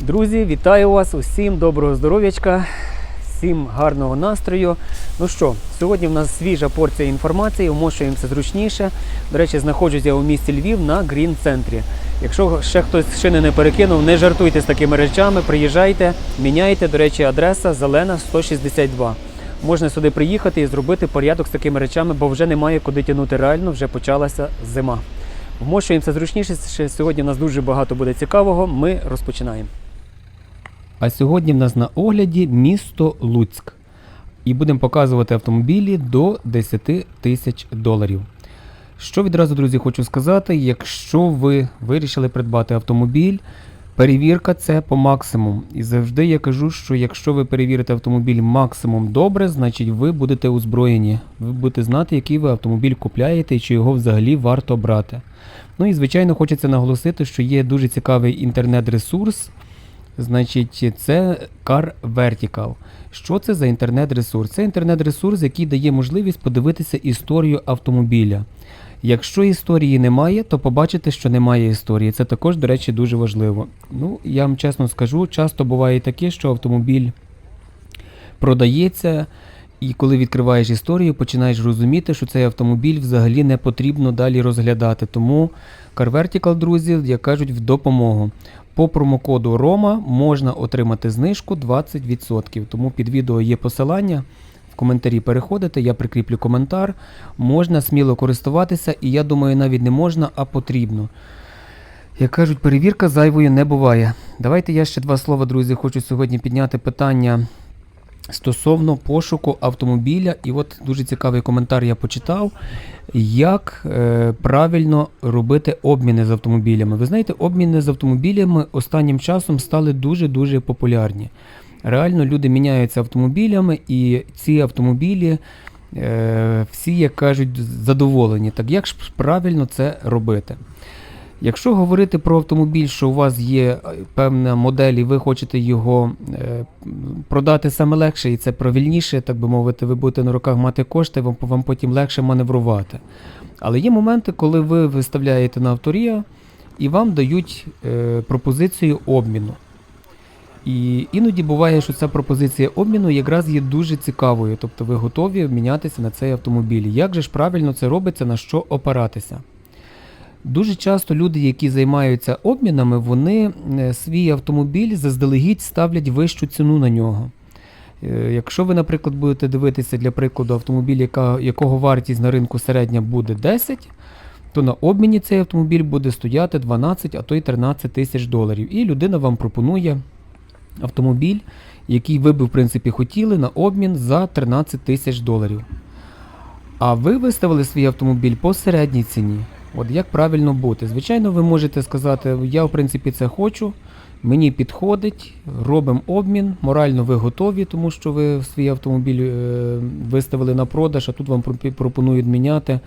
Друзі, вітаю вас! Усім доброго здоров'ячка, всім гарного настрою. Ну що, сьогодні в нас свіжа порція інформації, вмощуємося зручніше. До речі, знаходжусь я у місті Львів на Грін центрі. Якщо ще хтось шини не перекинув, не жартуйте з такими речами, приїжджайте, міняйте. До речі, адреса Зелена 162. Можна сюди приїхати і зробити порядок з такими речами, бо вже немає куди тягнути реально, вже почалася зима. Вмощуємося зручніше. Сьогодні в нас дуже багато буде цікавого. Ми розпочинаємо. А сьогодні в нас на огляді місто Луцьк. І будемо показувати автомобілі до 10 тисяч доларів. Що відразу, друзі, хочу сказати, якщо ви вирішили придбати автомобіль, перевірка це по максимуму. І завжди я кажу, що якщо ви перевірите автомобіль максимум добре, значить ви будете озброєні. Ви будете знати, який ви автомобіль купляєте і чи його взагалі варто брати. Ну і звичайно, хочеться наголосити, що є дуже цікавий інтернет-ресурс. Значить, це Car Vertical. Що це за інтернет-ресурс? Це інтернет-ресурс, який дає можливість подивитися історію автомобіля. Якщо історії немає, то побачите, що немає історії. Це також, до речі, дуже важливо. Ну, я вам чесно скажу, часто буває таке, що автомобіль продається, і коли відкриваєш історію, починаєш розуміти, що цей автомобіль взагалі не потрібно далі розглядати. Тому Car Vertical, друзі, як кажуть, в допомогу. По промокоду ROMA можна отримати знижку 20%. Тому під відео є посилання. В коментарі переходите, я прикріплю коментар. Можна сміло користуватися, і я думаю, навіть не можна, а потрібно. Як кажуть, перевірка зайвою не буває. Давайте я ще два слова, друзі, хочу сьогодні підняти питання стосовно пошуку автомобіля. І от дуже цікавий коментар я почитав. Як е, правильно робити обміни з автомобілями? Ви знаєте, обміни з автомобілями останнім часом стали дуже-дуже популярні. Реально люди міняються автомобілями, і ці автомобілі е, всі, як кажуть, задоволені. Так як ж правильно це робити? Якщо говорити про автомобіль, що у вас є е, певна модель, і ви хочете його е, продати саме легше, і це правильніше, так би мовити, ви будете на руках мати кошти, вам, вам потім легше маневрувати. Але є моменти, коли ви виставляєте на авторія і вам дають е, пропозицію обміну. І іноді буває, що ця пропозиція обміну якраз є дуже цікавою, тобто ви готові мінятися на цей автомобіль. Як же ж правильно це робиться, на що опиратися? Дуже часто люди, які займаються обмінами, вони е, свій автомобіль заздалегідь ставлять вищу ціну на нього. Е, Якщо ви, наприклад, будете дивитися для прикладу автомобіль, яка, якого вартість на ринку середня буде 10, то на обміні цей автомобіль буде стояти 12, а то й 13 тисяч доларів. І людина вам пропонує автомобіль, який ви би в принципі хотіли на обмін за 13 тисяч доларів. А ви виставили свій автомобіль по середній ціні. От як правильно бути? Звичайно, ви можете сказати, я в принципі це хочу, мені підходить, робимо обмін, морально ви готові, тому що ви свій автомобіль е, виставили на продаж, а тут вам пропонують міняти,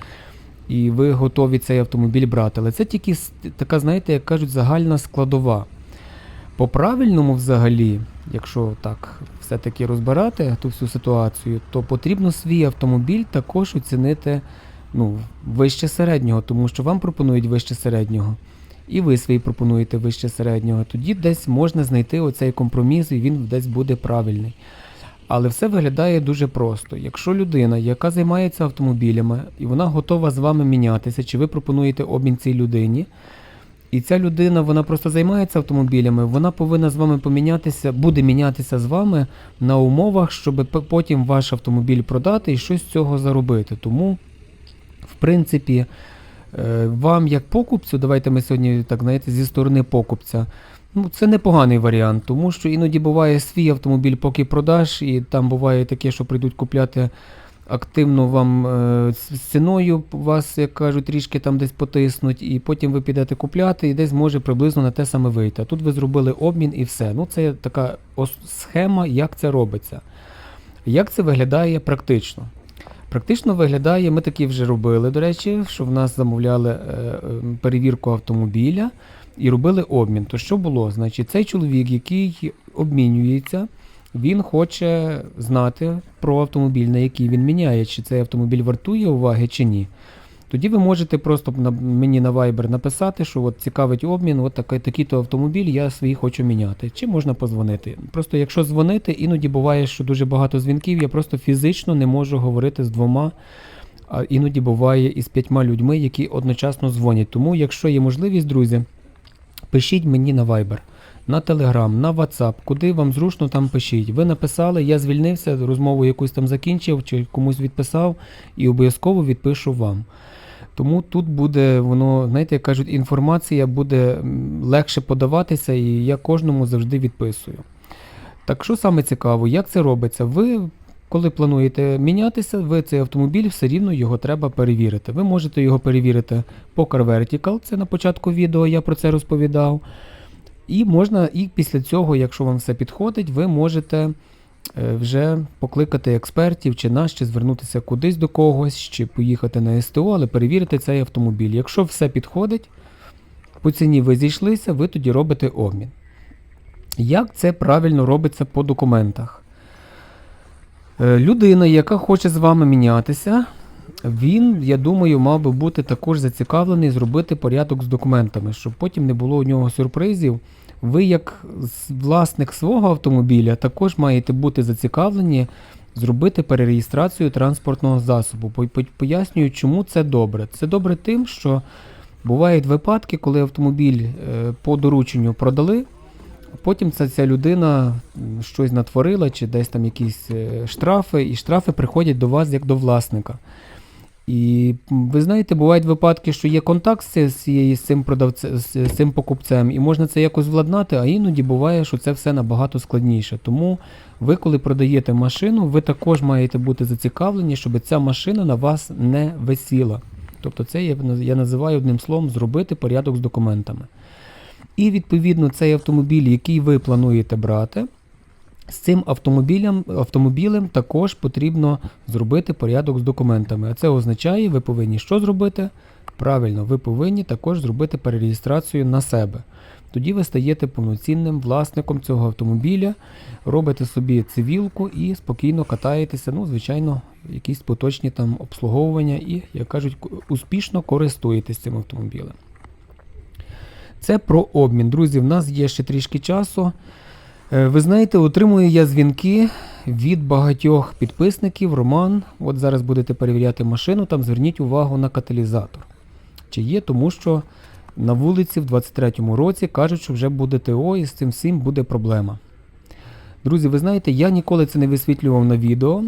і ви готові цей автомобіль брати. Але це тільки така, знаєте, як кажуть, загальна складова. По правильному взагалі, якщо так все-таки розбирати ту всю ситуацію, то потрібно свій автомобіль також оцінити ну, вище середнього, тому що вам пропонують вище середнього, і ви свій пропонуєте вище середнього. Тоді десь можна знайти оцей компроміс, і він десь буде правильний. Але все виглядає дуже просто. Якщо людина, яка займається автомобілями, і вона готова з вами мінятися, чи ви пропонуєте обмін цій людині, і ця людина вона просто займається автомобілями, вона повинна з вами помінятися, буде мінятися з вами на умовах, щоб потім ваш автомобіль продати і щось з цього заробити. Тому, в принципі, е, вам як покупцю, давайте ми сьогодні так знаєте, зі сторони покупця. Ну, це непоганий варіант, тому що іноді буває свій автомобіль, поки продаш, і там буває таке, що прийдуть купляти активно вам е, з ціною, вас, як кажуть, трішки там десь потиснуть, і потім ви підете купляти, і десь може приблизно на те саме вийти. А тут ви зробили обмін і все. Ну, це така схема, як це робиться. Як це виглядає практично? Практично виглядає, ми такі вже робили, до речі, що в нас замовляли е, е, перевірку автомобіля і робили обмін. То що було? Значить, цей чоловік, який обмінюється, він хоче знати про автомобіль, на який він міняє, чи цей автомобіль вартує уваги чи ні. Тоді ви можете просто мені на Viber написати, що от цікавить обмін, от такий, такий-то автомобіль, я свій хочу міняти. Чи можна позвонити. Просто якщо дзвонити, іноді буває, що дуже багато дзвінків, я просто фізично не можу говорити з двома, а іноді буває і з п'ятьма людьми, які одночасно дзвонять. Тому, якщо є можливість, друзі, пишіть мені на Viber. На Telegram, на WhatsApp, куди вам зручно там пишіть. Ви написали, я звільнився, розмову якусь там закінчив чи комусь відписав і обов'язково відпишу вам. Тому тут буде воно, знаєте, як кажуть, інформація буде легше подаватися, і я кожному завжди відписую. Так що саме цікаво, як це робиться? Ви, коли плануєте мінятися, ви цей автомобіль все рівно його треба перевірити. Ви можете його перевірити по CarVertical, це на початку відео я про це розповідав. І можна, і після цього, якщо вам все підходить, ви можете е, вже покликати експертів, чи нас, чи звернутися кудись до когось, чи поїхати на СТО, але перевірити цей автомобіль. Якщо все підходить, по ціні ви зійшлися, ви тоді робите обмін. Як це правильно робиться по документах? Е, Людина, яка хоче з вами мінятися, він, я думаю, мав би бути також зацікавлений зробити порядок з документами, щоб потім не було у нього сюрпризів. Ви, як власник свого автомобіля, також маєте бути зацікавлені зробити перереєстрацію транспортного засобу. По- по- Пояснюю, чому це добре. Це добре тим, що бувають випадки, коли автомобіль е, по дорученню продали, Потім ця, ця людина щось натворила, чи десь там якісь е, штрафи, і штрафи приходять до вас як до власника. І ви знаєте, бувають випадки, що є контакт з, з, цим продавцем, з цим покупцем, і можна це якось владнати, а іноді буває, що це все набагато складніше. Тому ви, коли продаєте машину, ви також маєте бути зацікавлені, щоб ця машина на вас не висіла. Тобто це я, я називаю одним словом зробити порядок з документами. І відповідно цей автомобіль, який ви плануєте брати, з цим автомобілем, автомобілем також потрібно зробити порядок з документами. А це означає, ви повинні що зробити? Правильно, ви повинні також зробити перереєстрацію на себе. Тоді ви стаєте повноцінним власником цього автомобіля, робите собі цивілку і спокійно катаєтеся. Ну, звичайно, якісь поточні там обслуговування і, як кажуть, успішно користуєтесь цим автомобілем. Це про обмін. Друзі, в нас є ще трішки часу. Е, Ви знаєте, отримую я дзвінки від багатьох підписників. Роман, от зараз будете перевіряти машину, там зверніть увагу на каталізатор. Чи є, тому що на вулиці в 23-му році кажуть, що вже буде ТО і з цим всім буде проблема. Друзі, ви знаєте, я ніколи це не висвітлював на відео.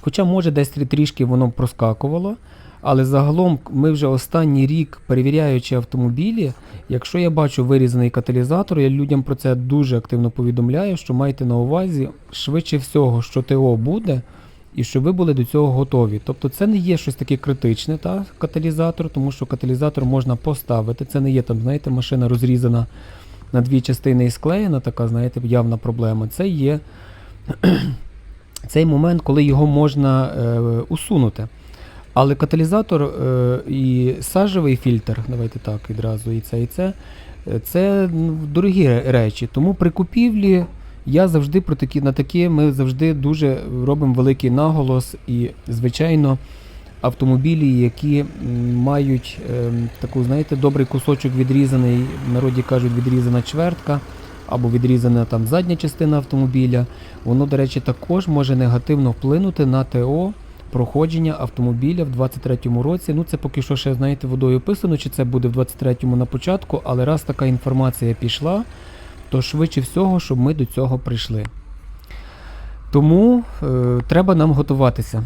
Хоча, може, десь трішки воно проскакувало. Але загалом ми вже останній рік перевіряючи автомобілі, якщо я бачу вирізаний каталізатор, я людям про це дуже активно повідомляю, що майте на увазі швидше всього, що ТО буде, і що ви були до цього готові. Тобто це не є щось таке критичне, та, каталізатор, тому що каталізатор можна поставити. Це не є там, знаєте, машина розрізана на дві частини і склеєна, така, знаєте, явна проблема. Це є цей момент, коли його можна е, усунути. Але каталізатор е, і сажевий фільтр, давайте так відразу, і це, і це, е, це ну, дорогі речі. Тому при купівлі я завжди про такі, на такі ми завжди дуже робимо великий наголос. І, звичайно, автомобілі, які мають е, таку, знаєте, добрий кусочок відрізаний, в народі кажуть, відрізана чвертка. Або відрізана там задня частина автомобіля, воно, до речі, також може негативно вплинути на ТО проходження автомобіля в 23-му році. Ну це поки що ще, знаєте, водою описано, чи це буде в 23-му на початку, але раз така інформація пішла, то швидше всього, щоб ми до цього прийшли. Тому е, треба нам готуватися.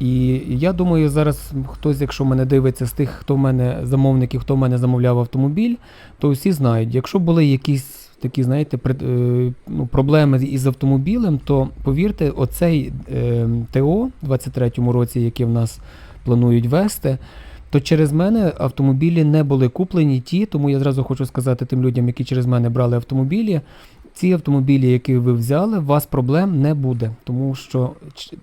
І я думаю, зараз хтось, якщо мене дивиться з тих, хто в мене замовників, хто в мене замовляв автомобіль, то всі знають, якщо були якісь такі, знаєте, е, ну, проблеми із автомобілем, то повірте, оцей ТО в 23-му році, яке в нас планують вести, то через мене автомобілі не були куплені ті, тому я зразу хочу сказати тим людям, які через мене брали автомобілі. Ці автомобілі, які ви взяли, у вас проблем не буде, тому що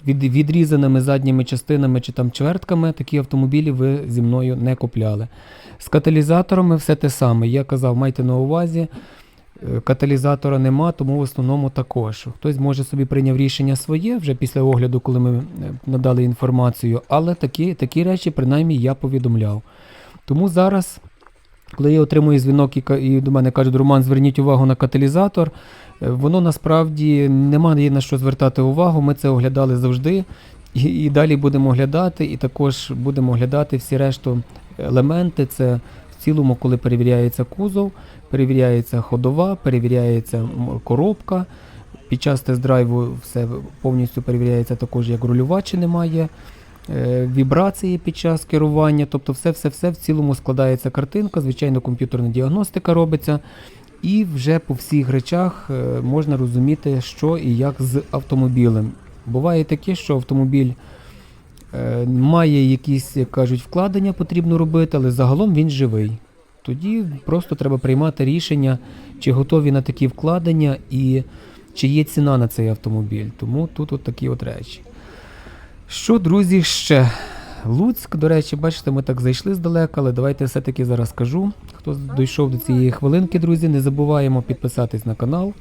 від, відрізаними задніми частинами чи там чвертками такі автомобілі ви зі мною не купляли. З каталізаторами все те саме. Я казав, майте на увазі, Каталізатора нема, тому в основному також. Хтось може собі прийняв рішення своє вже після огляду, коли ми е, надали інформацію, але такі, такі речі, принаймні, я повідомляв. Тому зараз, коли я отримую дзвінок і, і до мене кажуть, Роман, зверніть увагу на каталізатор, е, воно насправді немає на що звертати увагу. Ми це оглядали завжди. І, і далі будемо оглядати, і також будемо оглядати всі решту елементи. Це цілому, коли перевіряється кузов, перевіряється ходова, перевіряється коробка. Під час тест-драйву все повністю перевіряється також, як рулювачі чи немає. е, Вібрації під час керування, тобто все-все-все в цілому складається картинка, звичайно, комп'ютерна діагностика робиться, і вже по всіх речах е, можна розуміти, що і як з автомобілем. Буває таке, що автомобіль має якісь, як кажуть, вкладення потрібно робити, але загалом він живий. Тоді просто треба приймати рішення, чи готові на такі вкладення і чи є ціна на цей автомобіль. Тому тут от такі от речі. Що, друзі, ще? Луцьк, до речі, бачите, ми так зайшли здалека, але давайте все-таки зараз скажу. Хто дійшов до цієї хвилинки, друзі, не забуваємо підписатись на канал,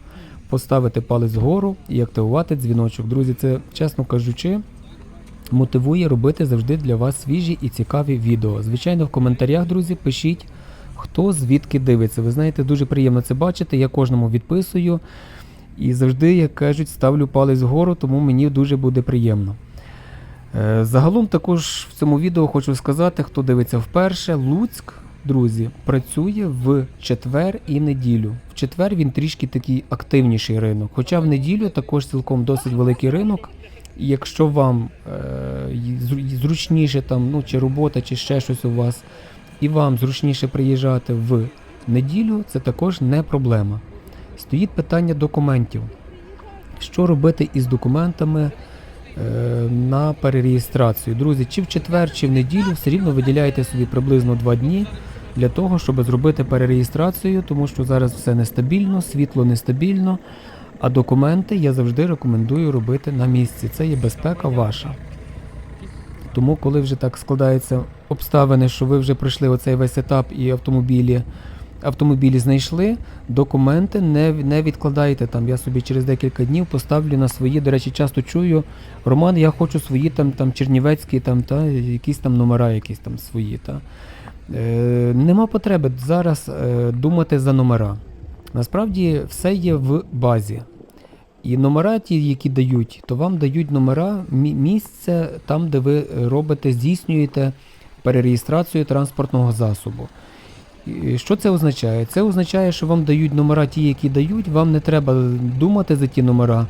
поставити палець вгору і активувати дзвіночок. Друзі, це, чесно кажучи, мотивує робити завжди для вас свіжі і цікаві відео. Звичайно, в коментарях, друзі, пишіть, хто звідки дивиться. Ви знаєте, дуже приємно це бачити. Я кожному відписую. І завжди, як кажуть, ставлю палець вгору, тому мені дуже буде приємно. Е, Загалом також в цьому відео хочу сказати, хто дивиться вперше, Луцьк, друзі, працює в четвер і неділю. В четвер він трішки такий активніший ринок. Хоча в неділю також цілком досить великий ринок. Якщо вам е, зручніше там, ну, чи робота, чи ще щось у вас, і вам зручніше приїжджати в неділю, це також не проблема. Стоїть питання документів. Що робити із документами е, на перереєстрацію? Друзі, чи в четвер, чи в неділю все рівно виділяєте собі приблизно 2 дні для того, щоб зробити перереєстрацію, тому що зараз все нестабільно, світло нестабільно, а документи я завжди рекомендую робити на місці. Це є безпека ваша. Тому, коли вже так складаються обставини, що ви вже пройшли оцей весь етап і автомобілі, автомобілі знайшли, документи не, не відкладайте там. Я собі через декілька днів поставлю на свої. До речі, часто чую, Роман, я хочу свої там, там чернівецькі, там, та, якісь там номера, якісь там свої. Та. Е, нема потреби зараз е, думати за номера. Насправді все є в базі. І номера, ті, які дають, то вам дають номера місце там, де ви робите, здійснюєте перереєстрацію транспортного засобу. І Що це означає? Це означає, що вам дають номера ті, які дають, вам не треба думати за ті номера.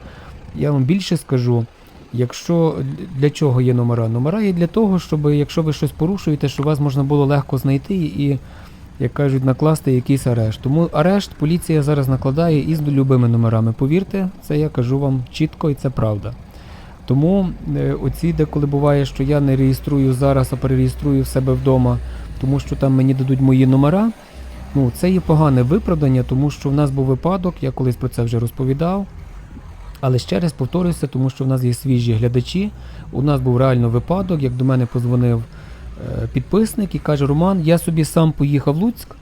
Я вам більше скажу, якщо для чого є номера? Номера є для того, щоб якщо ви щось порушуєте, щоб вас можна було легко знайти і, як кажуть, накласти якийсь арешт. Тому арешт поліція зараз накладає із любими номерами. Повірте, це я кажу вам чітко і це правда. Тому е, оці деколи буває, що я не реєструю зараз, а перереєструю в себе вдома, тому що там мені дадуть мої номера. Ну, це є погане виправдання, тому що в нас був випадок, я колись про це вже розповідав. Але ще раз повторюся, тому що в нас є свіжі глядачі. У нас був реально випадок, як до мене позвонив підписник і каже: Роман, я собі сам поїхав в Луцьк,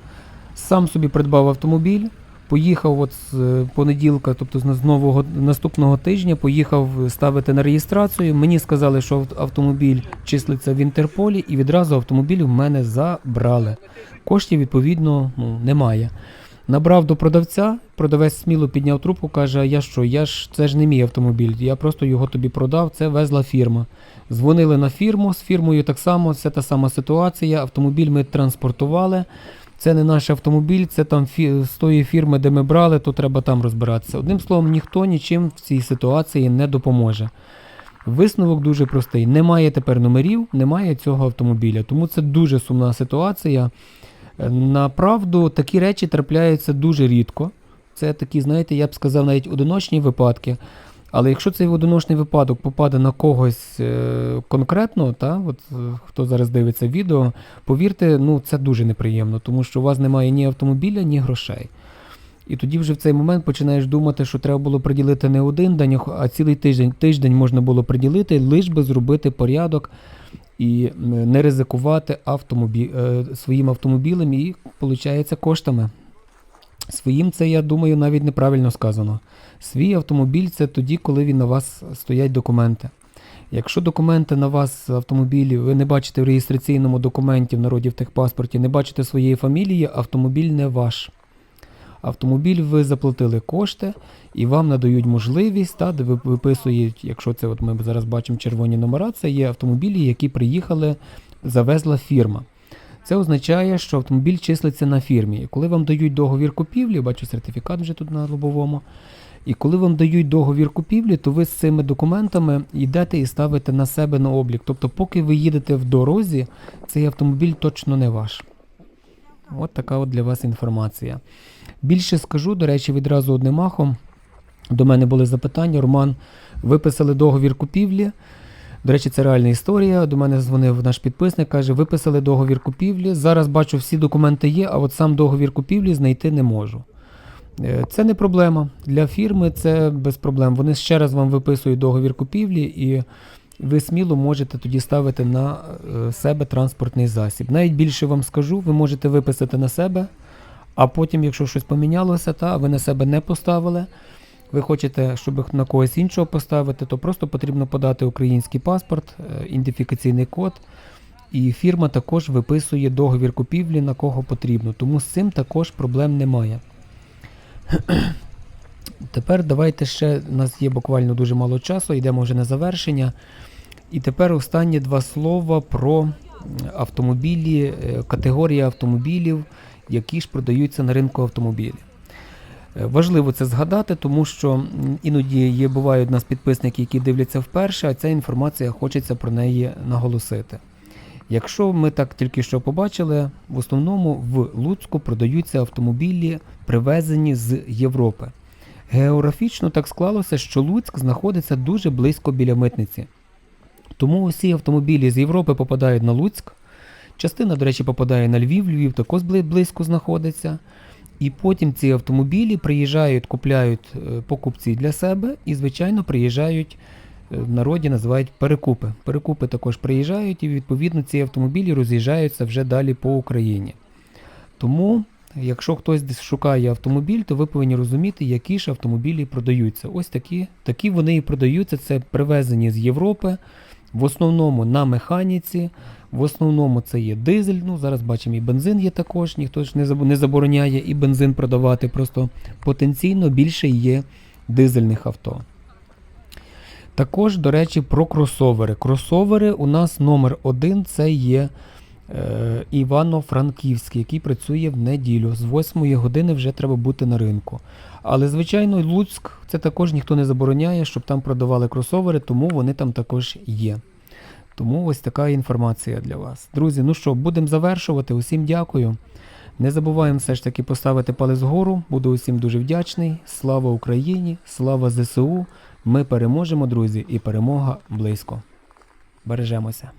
сам собі придбав автомобіль, поїхав от з е, понеділка, тобто з нового наступного тижня, поїхав ставити на реєстрацію. Мені сказали, що автомобіль числиться в Інтерполі, і відразу автомобіль в мене забрали. Коштів, відповідно, ну, немає. Набрав до продавця, продавець сміло підняв трубку, каже: я що, я ж це ж не мій автомобіль, я просто його тобі продав, це везла фірма. Дзвонили на фірму, з фірмою так само, це та сама ситуація. Автомобіль ми транспортували. Це не наш автомобіль, це там фі- з тої фірми, де ми брали, то треба там розбиратися. Одним словом, ніхто нічим в цій ситуації не допоможе. Висновок дуже простий: немає тепер номерів, немає цього автомобіля. Тому це дуже сумна ситуація. Направду, такі речі трапляються дуже рідко. Це такі, знаєте, я б сказав, навіть одиночні випадки. Але якщо цей одиночний випадок попаде на когось е, конкретно, та, от, е, хто зараз дивиться відео, повірте, ну це дуже неприємно, тому що у вас немає ні автомобіля, ні грошей. І тоді вже в цей момент починаєш думати, що треба було приділити не один день, а цілий тиждень. Тиждень можна було приділити, лиш би зробити порядок і не ризикувати автомобі... е, своїм автомобілем і, виходить, коштами. Своїм це, я думаю, навіть неправильно сказано. Свій автомобіль це тоді, коли він на вас стоять документи. Якщо документи на вас автомобілі, ви не бачите в реєстраційному документі в народі в техпаспорті, не бачите своєї фамілії, автомобіль не ваш. Автомобіль ви заплатили кошти і вам надають можливість, та, де ви виписують, якщо це от ми зараз бачимо червоні номера, це є автомобілі, які приїхали, завезла фірма. Це означає, що автомобіль числиться на фірмі. І коли вам дають договір купівлі, бачу сертифікат вже тут на лобовому. І коли вам дають договір купівлі, то ви з цими документами йдете і ставите на себе на облік. Тобто, поки ви їдете в дорозі, цей автомобіль точно не ваш. От така от для вас інформація. Більше скажу, до речі, відразу одним махом. До мене були запитання. Роман, виписали договір купівлі. До речі, це реальна історія. До мене дзвонив наш підписник, каже, виписали договір купівлі. Зараз бачу, всі документи є, а от сам договір купівлі знайти не можу. Е, Це не проблема. Для фірми це без проблем. Вони ще раз вам виписують договір купівлі, і ви сміло можете тоді ставити на е, себе транспортний засіб. Навіть більше вам скажу, ви можете виписати на себе, а потім, якщо щось помінялося, та ви на себе не поставили. Ви хочете, щоб на когось іншого поставити, то просто потрібно подати український паспорт, е, ідентифікаційний код. І фірма також виписує договір купівлі на кого потрібно. Тому з цим також проблем немає. Тепер давайте ще, у нас є буквально дуже мало часу, йдемо вже на завершення. І тепер останні два слова про автомобілі, е, категорії автомобілів, які ж продаються на ринку автомобілів. Е, Важливо це згадати, тому що іноді є, бувають у нас підписники, які дивляться вперше, а ця інформація хочеться про неї наголосити. Якщо ми так тільки що побачили, в основному в Луцьку продаються автомобілі, привезені з Європи. Географічно так склалося, що Луцьк знаходиться дуже близько біля митниці. Тому усі автомобілі з Європи попадають на Луцьк. Частина, до речі, попадає на Львів, Львів також близько знаходиться. І потім ці автомобілі приїжджають, купляють е, покупці для себе і, звичайно, приїжджають е, в народі називають перекупи. Перекупи також приїжджають і відповідно ці автомобілі роз'їжджаються вже далі по Україні. Тому, якщо хтось десь шукає автомобіль, то ви повинні розуміти, які ж автомобілі продаються. Ось такі, такі вони і продаються. Це привезені з Європи, в основному на механіці. В основному це є дизель. Ну, зараз бачимо, і бензин є також, ніхто ж не забороняє і бензин продавати. Просто потенційно більше є дизельних авто. Також, до речі, про кросовери. Кросовери у нас номер один це є е, Івано-Франківський, який працює в неділю. З 8 години вже треба бути на ринку. Але, звичайно, Луцьк це також ніхто не забороняє, щоб там продавали кросовери, тому вони там також є. Тому ось така інформація для вас. Друзі, ну що, будемо завершувати. Усім дякую. Не забуваємо все ж таки поставити палець вгору. Буду усім дуже вдячний. Слава Україні! Слава ЗСУ! Ми переможемо, друзі, і перемога близько. Бережемося.